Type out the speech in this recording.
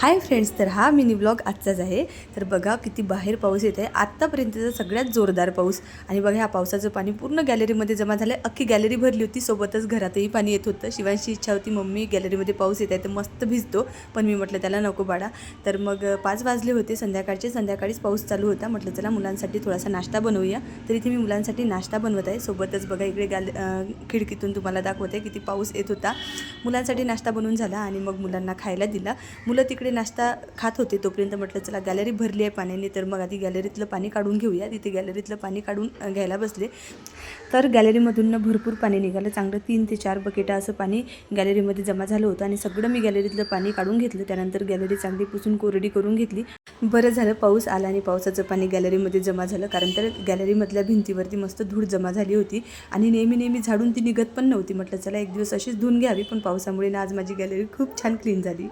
Hi friends तर हा mini blog आजचाच आहे. तर बघा किती बाहेर पाऊस येत आहे आत्तापर्यंतचा सगळ्यात जोरदार पाऊस. आणि बघा ह्या पावसाचं पाणी पूर्ण गॅलरीमध्ये जमा झालं आहे अख्खी गॅलरी भरली होती. सोबतच घरातही पाणी येत होतं. शिवांची इच्छा होती मम्मी गॅलरीमध्ये पाऊस येत आहे तर मस्त भिजतो. पण मी म्हटलं त्याला नको बाळा. तर मग पाच वाजले होते संध्याकाळचे. संध्याकाळीच पाऊस चालू होता. म्हटलं चला मुलांसाठी थोडासा नाश्ता बनवूया. तर इथे मी मुलांसाठी नाश्ता बनवत आहे. सोबतच बघा इकडे गॅल खिडकीतून तुम्हाला दाखवते किती पाऊस येत होता. मुलांसाठी नाश्ता बनवून झाला आणि मग मुलांना खायला दिला. मुलं तिकडे नाश्ता खात होते तोपर्यंत म्हटलं चला गॅलरी भरली आहे पाण्याने तर मग आधी गॅलरीतलं पाणी काढून घेऊया. तिथे गॅलरीतलं पाणी काढून घ्यायला बसले. तर गॅलरीमधून भरपूर पाणी निघालं. चांगलं तीन ते चार बकेटा असं पाणी गॅलरीमध्ये जमा झालं होतं आणि सगळं मी गॅलरीतलं पाणी काढून घेतलं. त्यानंतर गॅलरी चांगली पुसून कोरडी करून घेतली. बरं झालं पाऊस आला आणि पावसाचं पाणी गॅलरीमध्ये जमा झालं. कारण तर गॅलरीमधल्या भिंतीवरती मस्त धूळ जमा झाली होती आणि नेहमी नेहमी झाडून ती निघत पण नव्हती. म्हटलं चला एक दिवस अशीच धुवून घ्यावी पण पावसामुळे ना आज माझी गॅलरी खूप छान क्लीन झाली.